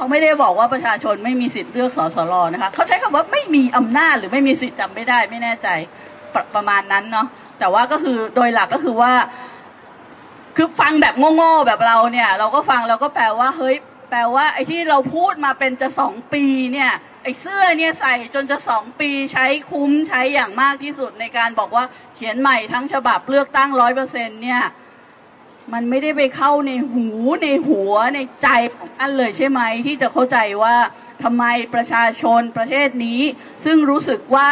เขาไม่ได้บอกว่าประชาชนไม่มีสิทธิ์เลือกสสรนะคะเขาใช้คำว่าไม่มีอำนาจหรือไม่มีสิทธิ์จำไม่ได้ไม่แน่ใจปรประมาณนั้นเนาะแต่ว่าก็คือโดยหลักก็คือว่า คือฟังแบบโง่ๆแบบเราเนี่ย เราก็ฟังเราก็แปลว่าเฮ้ยแปลว่าไอ้ที่เราพูดมาเป็นจะสองปีเนี่ยไอ้เสื้อเนี่ยใส่จนจะสองปีใช้คุ้มใช้อย่างมากที่สุดในการบอกว่าเขียนใหม่ทั้งฉบับเลือกตั้งร้อยเปอร์เซ็นเนี่ย มันไม่ได้ไปเข้าในหูในหัวในใจของท่านเลยใช่ไหมที่จะเข้าใจว่าทำไมประชาชนประเทศนี้ ซึ่งรู้สึกว่า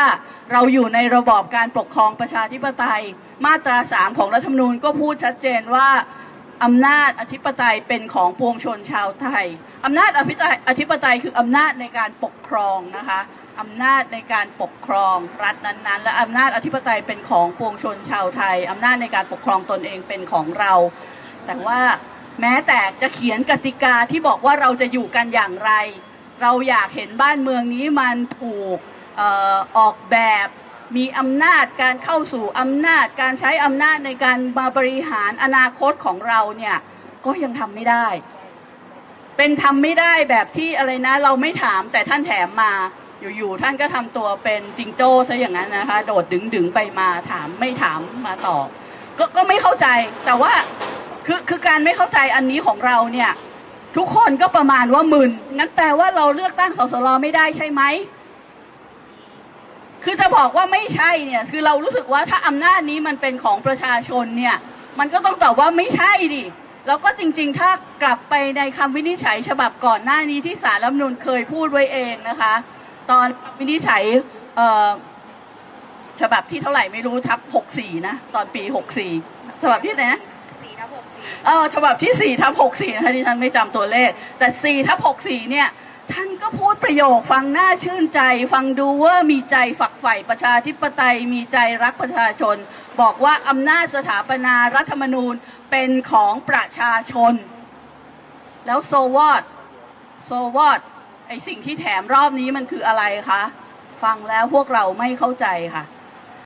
เราอยู่ในระบอบการปกครองประชาธิปไตย มาตราสามของรัฐธรรมนูญก็พูดชัดเจนว่า อำนาจอธิปไตยเป็นของปวงชนชาวไทย อำนาจอธิปไตยอธิปไตยคืออำนาจในการปกครองนะคะอำนาจในการปกครองรัฐนั้นๆ และอำนาจอธิปไตยเป็นของปวงชนชาวไทย อำนาจในการปกครองตนเองเป็นของเรา แต่ว่าแม้แต่จะเขียนกติกาที่บอกว่าเราจะอยู่กันอย่างไร เราอยากเห็นบ้านเมืองนี้มันถูกอออกแบบ มีอำนาจการเข้าสู่อำนาจการใช้อำนาจในการมาบริหารอนาคตของเราเนี่ยก็ยังทำไม่ได้ เป็นทำไม่ได้แบบที่อะไรนะ เราไม่ถามแต่ท่านแถมมาอยู่ๆท่านก็ทำตัวเป็นจิงโจ้ซะอย่างนั้นนะคะ โดดดึงๆไปมาถามไม่ถามมาตอบก็ก็ไม่เข้าใจแต่ว่าคือคือการไม่เข้าใจอันนี้ของเราเนี่ยทุกคนก็ประมาณว่ามึนงั้นแปลว่าเราเลือกตั้งสสรไม่ได้ใช่ไหม คือจะบอกว่าไม่ใช่เนี่ยคือเรารู้สึกว่าถ้าอำนาจนี้มันเป็นของประชาชนเนี่ยมันก็ต้องตอบว่าไม่ใช่ดิแล้วก็จริง ๆ ถ้ากลับไปในคำวินิจฉัยฉบับก่อนหน้านี้ที่สารรัฐมนูญเคยพูดไว้เองนะคะ ตอนวินิจฉัยฉบับที่เท่าไหร่ไม่รู้ทับ 64 นะ ตอนปี 64 ฉบับที่ไหนนะ สี่ทับหกสี่เออฉบับที่4ทับ64นะคะที่ฉันไม่จำตัวเลข แต่4ทับ64เนี่ย ท่านก็พูดประโยคฟังน่าชื่นใจ ฟังดูว่ามีใจฝักใฝ่ประชาธิปไตยมีใจรักประชาชน บอกว่าอำนาจสถาปนารัฐธรรมนูญเป็นของประชาชน แล้วโซวอดโซวอดไอสิ่งที่แถมรอบนี้มันคืออะไรคะ ฟังแล้วพวกเราไม่เข้าใจค่ะ